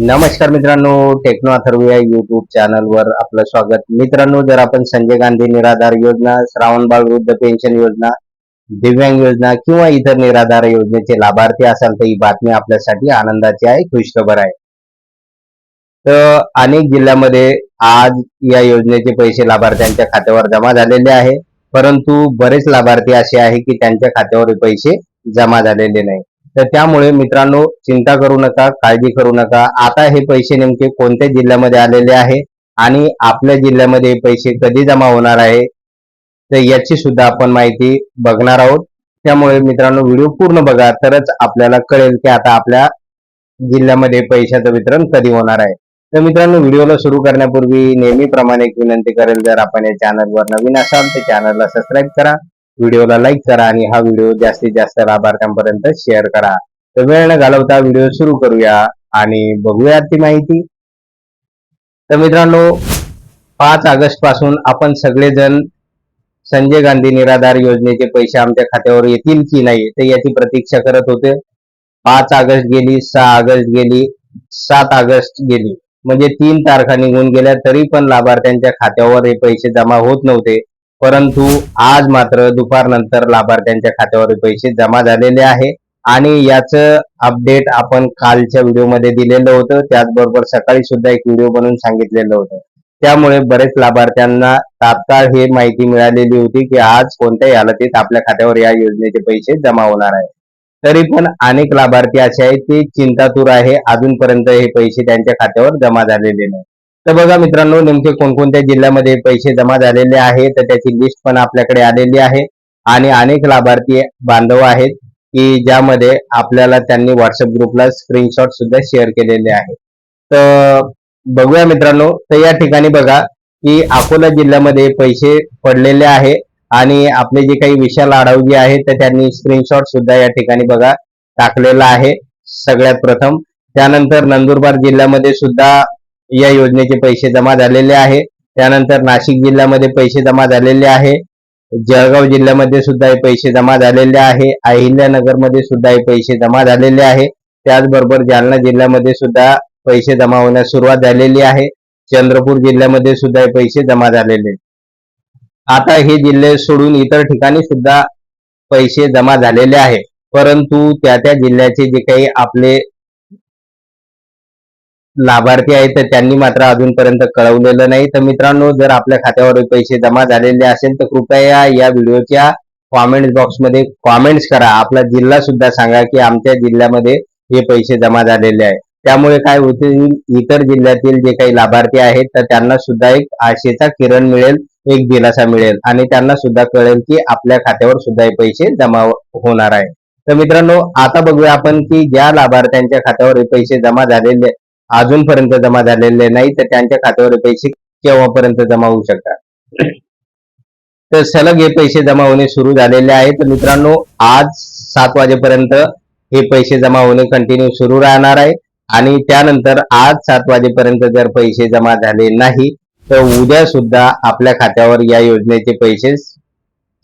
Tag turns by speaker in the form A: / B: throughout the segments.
A: नमस्कार मित्रांनो टेक्नो अथर्व या युट्यूब चॅनलवर आपलं स्वागत. मित्रांनो जर आपण संजय गांधी निराधार योजना श्रावणबाळ वृद्ध पेन्शन योजना दिव्यांग योजना किंवा इतर निराधार योजनेचे लाभार्थी असाल तर ही बातमी आपल्यासाठी आनंदाची आहे खुशखबर आहे. तर अनेक जिल्ह्यामध्ये आज या योजनेचे पैसे लाभार्थ्यांच्या खात्यावर जमा झालेले आहे. परंतु बरेच लाभार्थी असे आहे की त्यांच्या खात्यावर पैसे जमा झालेले नाही. तर त्यामुळे मित्रांनो चिंता करू नका काळजी करू नका. आता हे पैसे नेमके कोणत्या जिल्ह्यामध्ये आलेले आहे आणि आपल्या जिल्ह्यामध्ये पैसे कधी जमा होणार आहे तर याची सुद्धा आपण माहिती बघणार आहोत. त्यामुळे मित्रांनो व्हिडिओ पूर्ण बघा तरच आपल्याला कळेल की आता आपल्या जिल्ह्यामध्ये पैशाचं वितरण कधी होणार आहे. तर मित्रांनो व्हिडिओला सुरू करण्यापूर्वी नेहमीप्रमाणे एक विनंती करेल जर आपण या चॅनलवर नवीन असाल तर चॅनलला सबस्क्राईब करा. व्हिडिओला लाईक करा आणि हा व्हिडिओ जास्तीत जास्त लाभार्थ्यांपर्यंत शेअर करा. तर वेळ न घालवता व्हिडिओ सुरू करूया आणि बघूया ती माहिती. तर मित्रांनो पाच ऑगस्टपासून आपण सगळेजण संजय गांधी निराधार योजनेचे पैसे आमच्या खात्यावर येतील की नाही तर याची प्रतीक्षा करत होते. पाच ऑगस्ट गेली सहा ऑगस्ट गेली सात ऑगस्ट गेली. म्हणजे तीन तारखा निघून गेल्या तरी पण लाभार्थ्यांच्या खात्यावर हे पैसे जमा होत नव्हते. परंतु आज मात्र दुपारनंतर लाभार्थ्यांच्या खात्यावर पैसे जमा झालेले आहे आणि याचं अपडेट आपण कालच्या व्हिडिओमध्ये दिलेलं होतं. त्याचबरोबर सकाळी सुद्धा एक व्हिडिओ बनवून सांगितलेलं होतं. त्यामुळे बरेच लाभार्थ्यांना तात्काळ हे माहिती मिळालेली होती की आज कोणत्याही हालतीत आपल्या खात्यावर या योजनेचे पैसे जमा होणार आहे तरी पण अनेक लाभार्थी असे आहेत की चिंतातूर आहे. अजूनपर्यंत हे पैसे त्यांच्या खात्यावर जमा झालेले नाही. तर बघा मित्रांनो नेमके कोणकोणत्या जिल्ह्यामध्ये पैसे जमा झालेले आहे तर त्याची लिस्ट पण आपल्याकडे आलेली आहे. आणि अनेक लाभार्थी बांधव आहेत की ज्यामध्ये आपल्याला त्यांनी व्हॉट्सअप ग्रुपला स्क्रीनशॉट सुद्धा शेअर केलेले आहे. तर बघूया मित्रांनो तर या ठिकाणी बघा की अकोला जिल्ह्यामध्ये पैसे पडलेले आहे. आणि आपले जे काही विशाल आढावजी आहेत तर त्यांनी स्क्रीनशॉट सुद्धा या ठिकाणी बघा टाकलेला आहे सगळ्यात प्रथम. त्यानंतर नंदुरबार जिल्ह्यामध्ये सुद्धा या योजनेचे पैसे जमा झालेले आहे. त्यानंतर नाशिक जिल्ह्यामध्ये पैसे जमा झालेले आहे. जळगाव जिल्ह्यामध्ये सुद्धा हे पैसे जमा झालेले आहे. अहिल्यानगरमध्ये सुद्धा हे पैसे जमा झालेले आहे. त्याचबरोबर जालना जिल्ह्यामध्ये सुद्धा पैसे जमा होण्यास सुरुवात झालेली आहे. चंद्रपूर जिल्ह्यामध्ये सुद्धा हे पैसे जमा झालेले आता हे जिल्हे सोडून इतर ठिकाणी सुद्धा पैसे जमा झालेले आहे. परंतु त्या त्या जिल्ह्याचे जे काही आपले लाभार्थी आहेत तर त्यांनी मात्र अजूनपर्यंत कळवलेलं नाही. तर मित्रांनो जर आपल्या खात्यावर पैसे जमा झालेले असेल तर कृपया या व्हिडिओच्या कॉमेंट बॉक्समध्ये कॉमेंट्स करा. आपला जिल्हा सुद्धा सांगा की आमच्या जिल्ह्यामध्ये हे पैसे जमा झालेले आहे. त्यामुळे काय होतील इतर जिल्ह्यातील जे काही लाभार्थी आहेत तर त्यांना सुद्धा एक आशेचा किरण मिळेल एक दिलासा मिळेल. आणि त्यांना सुद्धा कळेल की आपल्या खात्यावर सुद्धा हे पैसे जमा होणार आहे. तर मित्रांनो आता बघूया आपण की ज्या लाभार्थ्यांच्या खात्यावर हे पैसे जमा झालेले अजूनपर्यंत जमा झालेले नाही तर त्यांच्या खात्यावर पैसे केव्हापर्यंत जमा होऊ शकतात? तर सलग हे पैसे जमा होणे सुरू झालेले आहे. तर मित्रांनो आज सात वाजेपर्यंत हे पैसे जमा होणे कंटिन्यू सुरू राहणार आहे. आणि त्यानंतर आज सात वाजेपर्यंत जर पैसे जमा झाले नाही तर उद्या सुद्धा आपल्या खात्यावर या योजनेचे पैसे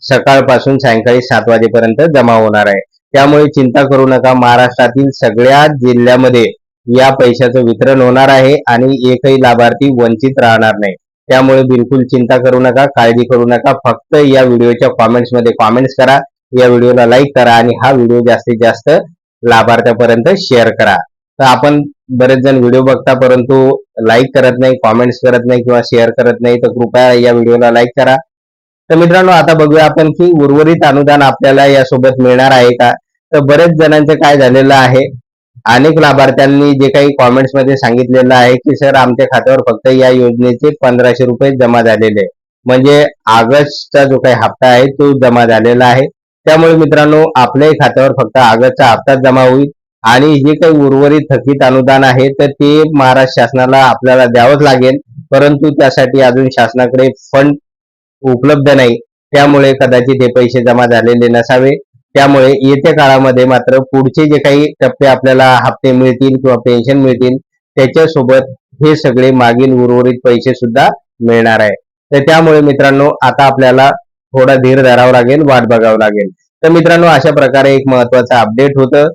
A: सकाळपासून सायंकाळी सात वाजेपर्यंत जमा होणार आहे. त्यामुळे चिंता करू नका. महाराष्ट्रातील सगळ्या जिल्ह्यामध्ये या पैशाचं वितरण होणार आहे आणि एकही लाभार्थी वंचित राहणार नाही. त्यामुळे बिलकुल चिंता करू नका काळजी करू नका. फक्त या व्हिडिओच्या कॉमेंट्समध्ये कॉमेंट्स करा. या व्हिडिओला लाईक करा आणि हा व्हिडिओ जास्तीत जास्त लाभार्थ्यापर्यंत शेअर करा. तर आपण बरेच जण व्हिडिओ बघता परंतु लाईक करत नाही कॉमेंट्स करत नाही किंवा शेअर करत नाही तर कृपया या व्हिडिओला लाईक करा. तर मित्रांनो आता बघूया आपण की उर्वरित अनुदान आपल्याला यासोबत मिळणार आहे का? तर बरेच जणांचं काय झालेलं आहे अनेक लाभार्थ्यांनी जे काही कॉमेंट्समध्ये सांगितलेलं आहे की सर आमच्या खात्यावर फक्त या योजनेचे पंधराशे रुपये जमा झालेले म्हणजे ऑगस्टचा जो काही हप्ता आहे तो जमा झालेला आहे. त्यामुळे मित्रांनो आपल्याही खात्यावर फक्त ऑगस्टचा हप्ताच जमा होईल आणि जे काही उर्वरित थकीत अनुदान आहे तर ते महाराष्ट्र शासनाला आपल्याला द्यावंच लागेल. परंतु त्यासाठी अजून शासनाकडे फंड उपलब्ध नाही. त्यामुळे कदाचित हे पैसे जमा झालेले नसावे. त्यामुळे येत्या काळामध्ये मात्र पुढचे जे काही टप्पे आपल्याला हप्ते मिळतील किंवा पेन्शन मिळतील त्याच्यासोबत हे सगळे मागील उर्वरित पैसे सुद्धा मिळणार आहे. तर त्यामुळे मित्रांनो आता आपल्याला थोडा धीर धरावा लागेल वाट बघावं लागेल. तर मित्रांनो अशा प्रकारे एक महत्वाचं अपडेट होतं.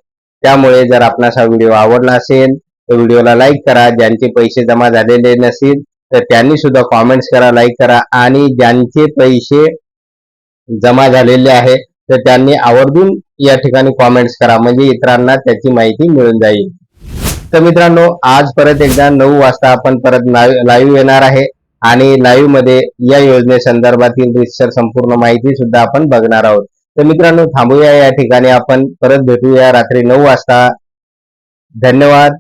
A: त्यामुळे जर आपणास हा व्हिडिओ आवडला असेल तर व्हिडिओला लाईक करा. ज्यांचे पैसे जमा झालेले नसतील तर त्यांनी सुद्धा कॉमेंट्स करा लाईक करा. आणि ज्यांचे पैसे जमा झालेले आहेत तर त्यांनी आवर्जून या ठिकाणी कॉमेंट्स करा. म्हणजे इतरांना त्याची माहिती मिळून जाईल. तर मित्रांनो आज परत एकदा नऊ वाजता आपण परत लाईव्ह येणार आहे. आणि लाईव्हमध्ये या योजनेसंदर्भातील रिसर संपूर्ण माहिती सुद्धा आपण बघणार आहोत. तर मित्रांनो थांबूया या ठिकाणी आपण. परत भेटूया रात्री नऊ वाजता. धन्यवाद.